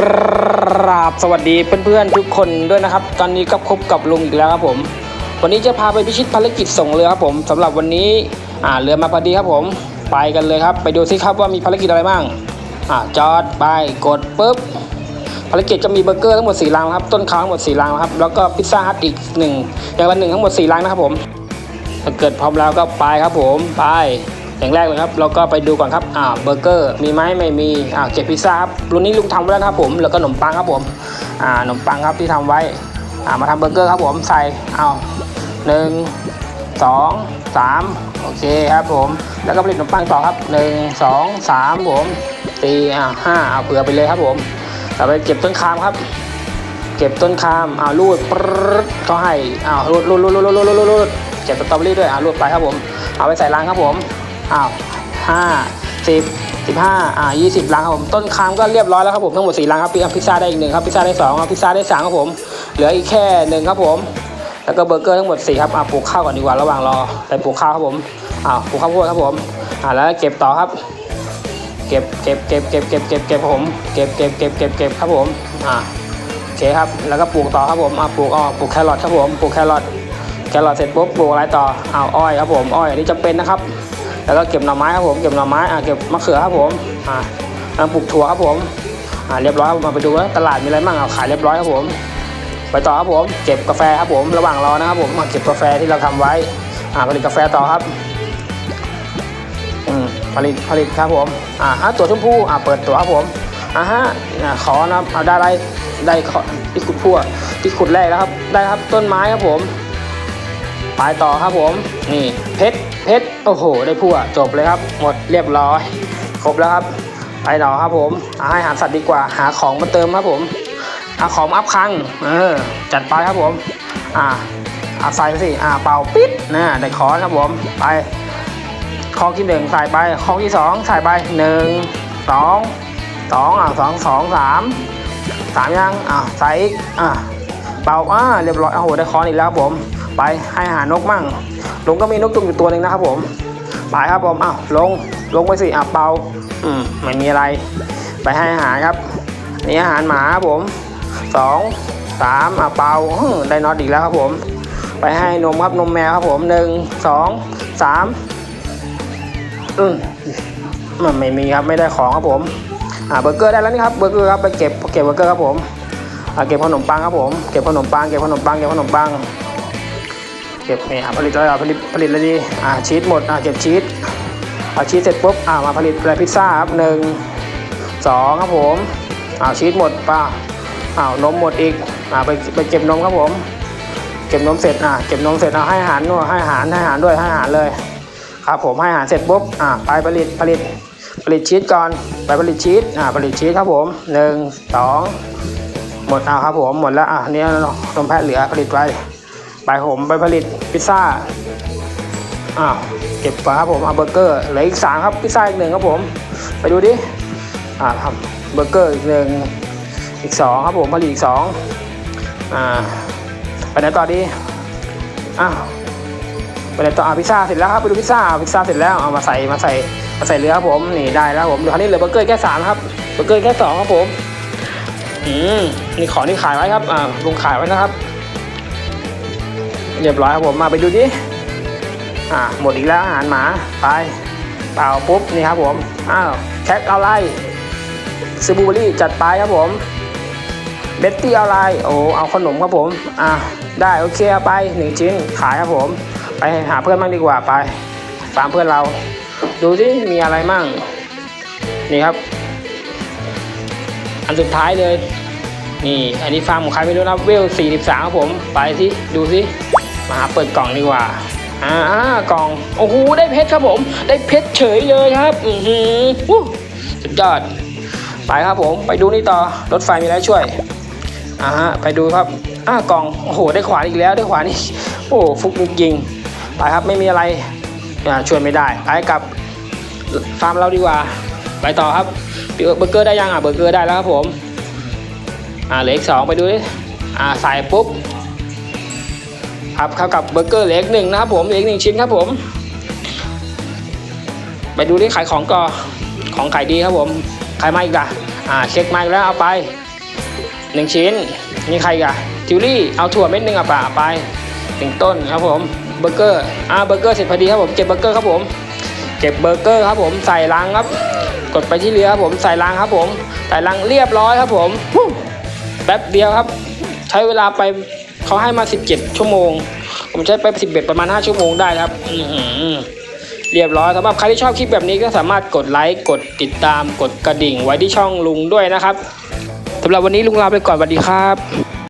กราบสวัสดีเพื่อนๆทุกคนด้วยนะครับ ตอนนี้ก็พบกับลุงอีกแล้วครับผม วันนี้จะพาไปพิชิตภารกิจส่งเรือครับผมสำหรับวันนี้อ่าเรือมาพอดีครับผม ไปกันเลยครับ ไปดูซิครับว่ามีภารกิจอะไรบ้างอ่าจอดไปกดปุ๊บภารกิจจะมีเบอร์เกอร์ทั้งหมด4ลังครับต้นค้าทั้งหมด4ลังครับแล้วก็พิซซ่าฮัทอีกหนึ่งอย่างละหนึ่งทั้งหมด4ลังนะครับผมถ้าเกิดพร้อมแล้วก็ไปครับผมไป อย่างแรกเลยครับเราก็ไปดูก่อนครับอ่าเบอร์เกอร์มีไหมไม่มีอ่าเก็บพิซซ่าครับรุ่นนี้ลุงทำไว้แล้วครับผมแล้วก็ขนมปังครับผมอ่าขนมปังครับที่ทำไว้อ่ามาทำเบอร์เกอร์ครับผมใส่เอาหนึ่งสองสามโอเคครับผมแล้วก็ผลิตขนมปังต่อครับหนึ่งสองสามผมสี่อ่าห้าเอาเผื่อไปเลยครับผมเอาไปเก็บต้นคามครับ เก็บต้นคามเอาลูดปรดเขาให้เอาลูดลูดลูดลูดลูดลูดลูดเก็บสตรอเบอรี่ด้วยเอาลูดไปครับผมเอาไปใส่รังครับผม อ้าวห้าสิบสิบห้าอ่ายี่สิบรังครับผมต้นคามก็เรียบร้อยแล้วครับผมทั้งหมดสี่รังครับพิซซ่าได้อีกหนึ่งครับพิซซ่าได้สองครับพิซซ่าได้สามครับผมเหลืออีกแค่หนึ่งครับผม แล้วก็เบอร์เกอร์ทั้งหมดสี่ครับอ่าปลูกข้าวก่อนดีกว่าระหว่างรอไปปลูกข้าวครับผมอ้าวปลูกข้าวโพดครับผมอ่าแล้วเก็บต่อครับ เก็บเก็บเก็บเก็บเก็บเก็บเก็บผมเก็บเก็บเก็บเก็บเก็บครับผมอ่าโอเคครับแล้วก็ปลูกต่อครับผมอ่าปลูกอ๋อปลูกแครอทครับผมปลูกแครอทแครอทเสร็จปุ๊บปลูกอะไรต่ออ้าวอ้อยครับผมอ้อยอันนี้จำเป็นนะครับ แล้วก็เก็บหน่อไม้ครับผมเก็บหน่อไม้อ่าเก็บมะเขือครับผมอ่าแล้วปลูกถั่วครับผมอ่าเรียบร้อยครับผมมาไปดูว่าตลาดมีอะไรบ้างเอาขายเรียบร้อยครับผม ไปต่อครับผมเก็บกาแฟครับผมระหว่างรอนะครับผมมาเก็บกาแฟที่เราทำไว้อ่าผลิตกาแฟต่อครับอืมผลิตผลิตครับผมอ่าตัวชมพูอ่าเปิดตัวครับผมอ่าฮะอ่าขอนะเอาได้อะไรได้ขอที่ขุดพั่วที่ขุดแรกแล้วครับ ได้ครับต้นไม้ครับผม ไปต่อครับผม นี่เพชรเพชรโอ้โห ได้พั่วจบเลยครับ หมดเรียบร้อย ครบแล้วครับ ไปต่อครับผมอ่าให้หาสัตว์ดีกว่าหาของมาเติมครับผมหาของอัพคังเออจัดไปครับผม อ่าอาใส่สิอ่าเป่าปิดนะได้ขอนครับผมไปข้อที่หนึ่งใส่ไปข้อที่สองใส่ไปหนึ่งสองสองอะสองสองสามสามยังอะใส่อีกอะเป่าอ่าเรียบร้อยโอ้โหได้คอนอีกแล้วครับผม ไปให้อาหารนกมั่งลุงก็มีนกจุ่มอยู่ตัวหนึ่งนะครับผมไปครับผมอ้าวลงลงไปสิอะเปาอืมไม่มีอะไร ไปให้อาหารครับนี่อาหารหมาครับผมสองสามอะเปาได้น็อตอีกแล้วครับผม ไปให้นมครับนมแมวครับผมหนึ่งสองสามอืมมันไม่มีครับไม่ได้ของครับผมอ่าเบอร์เกอร์ได้แล้วนี่ครับเบอร์เกอร์ครับไปเก็บเก็บเบอร์เกอร์ครับผมอ่าเก็บขนมปังครับผม เก็บขนมปังเก็บขนมปังเก็บขนมปัง เก็บเนี่ยผลิตอะไรอะผลิตผลิตอะไรดีอ่าชีสหมดอ่าเก็บชีสเอาชีสเสร็จปุ๊บอ่ามาผลิตอะไรพิซซ่าครับหนึ่งสองครับผมอ่าชีสหมดป่ะอ้าวนมหมดอีกอ่าไปไปเก็บนมครับผม เก็บนมเสร็จอ่าเก็บนมเสร็จเอาให้อาหารด้วยให้อาหารให้อาหารด้วยให้อาหารเลย ครับผมให้อาหารเสร็จปุ๊บอ่าไปผลิตผลิตผลิตชีสก่อนไปผลิตชีสอ่าผลิตชีสครับผมหนึ่งสองหมดอ่าครับผมหมดแล้วอะอันนี้นมแพะเหลือผลิตไว้ ไปผมไปผลิตพิซซ่าอ้าวเก็บไปครับผมเอาเบอร์เกอร์เหลืออีกสามครับพิซซ่าอีกหนึ่งครับผม ไปดูดิอ่าทำเบอร์เกอร์อีกหนึ่งอีกสองครับผมผลิตอีกสองอ่าไปไหนต่อดีอ้าวไปเลยต่ออะพิซซ่าเสร็จแล้วครับไปดูพิซซ่าพิซซ่าเสร็จแล้วเอามาใส่มาใส่มาใส่เรือครับผมนี่ได้แล้วผมเดี๋ยวคราวนี้เหลือเบอร์เกอร์แค่สามครับเบอร์เกอร์แค่สองครับผมอืมนี่ของที่ขายไว้ครับอ่าลุงขายไว้นะครับ เรียบร้อยครับผมมาไปดูดิอ่าหมดอีกแล้วอาหารหมาไปเปล่าปุ๊บนี่ครับผมอ้าวแคทเอาไรซูบูเบอรี่จัดไปครับผมเบตตี้เอาไรโอ้เอาขนมครับผมอ่าได้โอเคเอาไปหนึ่งชิ้นขายครับผม ไปหาเพื่อนบ้างดีกว่าไปตามเพื่อนเรา ดูที่มีอะไรมั่งนี่ครับ อันสุดท้ายเลยนี่อันนี้ฟาร์มของใครไม่รู้นะเวล43ครับผม ไปสิดูสิ มาเปิดกล่องดีกว่าอ่ากล่อง โอ้โห ได้เพชรครับผม ได้เพชรเฉยเลยครับ อือหือวู้สุดยอด ไปครับผม ไปดูนี่ต่อ รถไฟมีอะไรช่วย อ่าฮะ ไปดูครับ อ่ากล่อง โอ้โห ได้ขวานอีกแล้ว ได้ขวานอีก โอ้ฟุกจริง ไปครับ ไม่มีอะไร อ่า ช่วยไม่ได้ ไปกลับฟาร์มเราดีกว่า ไปต่อครับ เบอร์เกอร์ได้ยังอะ เบอร์เกอร์ได้แล้วครับผม อ่า เหลืออีกสองไปดูดิ อ่า ใส่ปุ๊บ ครับเข้ากับเบอร์เกอร์เหล็กหนึ่งนะครับผมเหล็กหนึ่งชิ้นครับผม ไปดูดิขายของก่อนของขายดีครับผมขายมาอีกอะอ่าเช็คมาอีกแล้วเอาไปหนึ่งชิ้นมีใครอีกอะทิวลี่เอาถั่วเม็ดหนึ่งอะป่าไปหนึ่งต้นครับผมเบอร์เกอร์อ่าเบอร์เกอร์เสร็จพอดีครับผมเก็บเบอร์เกอร์ครับผมเก็บเบอร์เกอร์ครับผมใส่ลังครับ กดไปที่เรือครับผมใส่ลังครับผมใส่ลังเรียบร้อยครับผมฮู้แป๊บเดียวครับ ใช้เวลาไป เขาให้มา 17 ชั่วโมง ผมใช้ไป11ประมาณ 5 ชั่วโมงได้ครับอื้อหือเรียบร้อยสำหรับใครที่ชอบคลิปแบบนี้ก็สามารถกดไลค์กดติดตามกดกระดิ่งไว้ที่ช่องลุงด้วยนะครับสำหรับวันนี้ลุงลาไปก่อนสวัสดีครับ